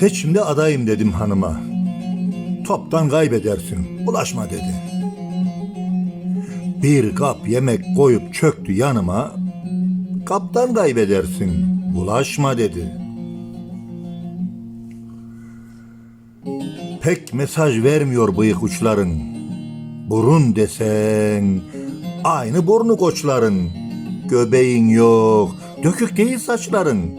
Seçimde adayım dedim hanıma. Toptan kaybedersin, bulaşma dedi. Bir kap yemek koyup çöktü yanıma. Kaptan kaybedersin, bulaşma dedi. Pek mesaj vermiyor bıyık uçların. Burun desen, aynı burnu koçların. Göbeğin yok, dökük değil saçların.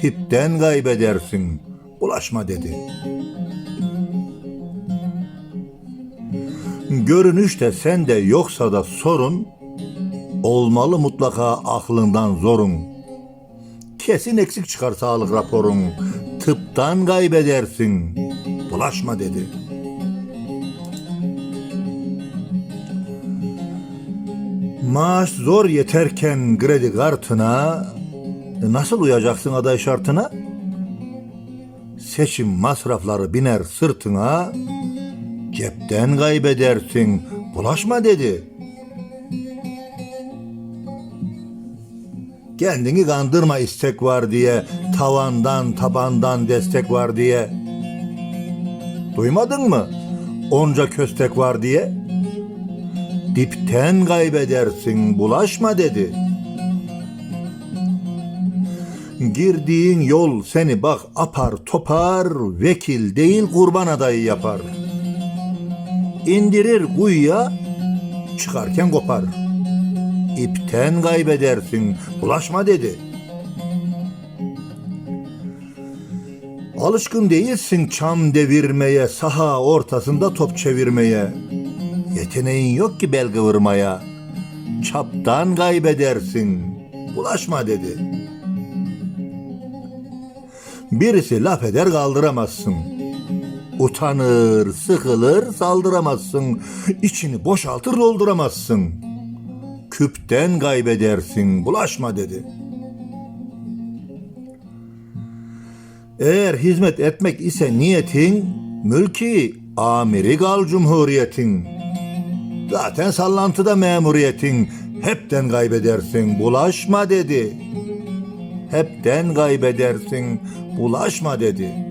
Tipten kaybedersin, bulaşma dedi. Görünüşte sende yoksa da sorun, olmalı mutlaka aklından zorun. Kesin eksik çıkar sağlık raporun, tıptan kaybedersin, bulaşma dedi. Maaş zor yeterken kredi kartına, e, nasıl uyacaksın aday şartına? Seçim masrafları biner sırtına, cepten kaybedersin, bulaşma dedi. Kendini kandırma istek var diye, tavandan tabandan destek var diye. Duymadın mı? Onca köstek var diye. Dipten kaybedersin, bulaşma dedi. Girdiğin yol seni bak apar topar, vekil değil kurban adayı yapar. İndirir kuyuya, çıkarken kopar. İpten kaybedersin, bulaşma dedi. Alışkın değilsin çam devirmeye, saha ortasında top çevirmeye. Yeteneğin yok ki bel kıvırmaya. Çaptan kaybedersin, bulaşma dedi. Birisi laf eder kaldıramazsın. Utanır, sıkılır, saldıramazsın. İçini boşaltır dolduramazsın. Küpten kaybedersin, bulaşma dedi. Eğer hizmet etmek ise niyetin, mülki amiri gal cumhuriyetin. Zaten sallantıda memuriyetin, hepten kaybedersin, bulaşma dedi. Hepten kaybedersin, bulaşma dedi.''